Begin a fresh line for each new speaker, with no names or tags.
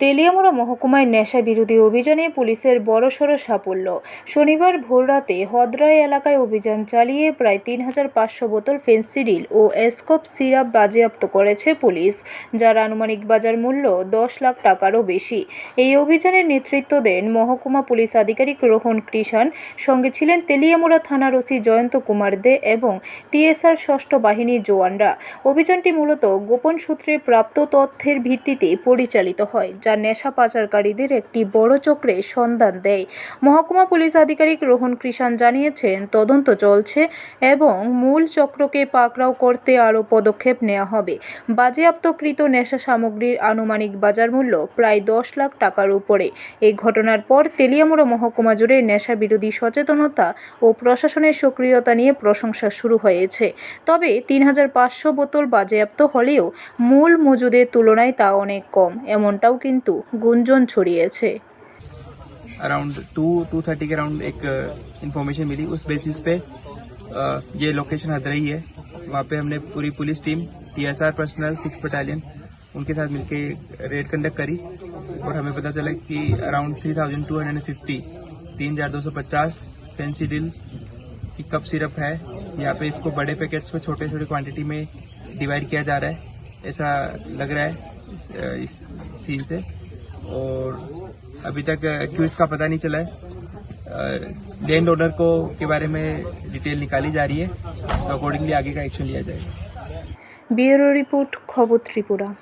তেলিয়ামুড়া মহকুমায় নেশা বিরোধী অভিযানে পুলিশের বড়সড় সাফল্য। শনিবার ভোররাতে হদ্রাই এলাকায় অভিযান চালিয়ে প্রায় তিন হাজার পাঁচশো বোতল ফেন্সিডিল ও এসকপ সিরাপ বাজেয়াপ্ত করেছে পুলিশ, যার আনুমানিক বাজার মূল্য দশ লাখ টাকারও বেশি। এই অভিযানের নেতৃত্ব দেন মহকুমা পুলিশ আধিকারিক রোহন কৃষাণ, সঙ্গে ছিলেন তেলিয়ামুড়া থানার ওসি জয়ন্ত কুমার দে এবং টিএসআর ষষ্ঠ বাহিনীর জওয়ানরা। অভিযানটি মূলত গোপন সূত্রে প্রাপ্ত তথ্যের ভিত্তিতে পরিচালিত হয় যা নেশা পাচারকারীদের একটি বড় চক্রে সন্ধান দেয়। মহকুমা পুলিশ আধিকারিক রোহন কৃষাণ জানিয়েছেন, তদন্ত চলছে এবং মূল চক্রকে পাকড়াও করতে আরও পদক্ষেপ নেওয়া হবে। বাজেয়াপ্তকৃত নেশা সামগ্রীর আনুমানিক বাজার মূল্য প্রায় দশ লাখ টাকার উপরে। এই ঘটনার পর তেলিয়ামুড়া মহকুমা জুড়ে নেশা বিরোধী সচেতনতা ও প্রশাসনের সক্রিয়তা নিয়ে প্রশংসা শুরু হয়েছে। তবে তিন হাজার পাঁচশো বোতল বাজেয়াপ্ত হলেও মূল মজুদের তুলনায় তা অনেক কম। এমনটাও কিন্তু গুঞ্জন ছড়িয়েছে
अराउंड टू टू थर्टी के अराउंड एक इन्फॉर्मेशन मिली उस बेसिस पे अ, ये लोकेशन हदरई है वहाँ पे हमने पूरी police team TSR personnel six battalion उनके साथ मिलके रेड कंडक्ट करी और हमें पता चला कि around three thousand two hundred fifty तीन हजार दो सौ पचास पेंसिडिल की कप सिरप है यहाँ पे इसको बड़े पैकेट्स में छोटे छोटे क्वांटिटी में डिवाइड किया जा रहा है ऐसा लग रहा है इस, सीन से। और अभी तक क्यों का पता नहीं चला है। लैंड ओनर को के बारे में डिटेल निकाली जा रही है। तो अकॉर्डिंगली आगे का एक्शन लिया जाएगा।
ब्यूरो रिपोर्ट खबर त्रिपुरा।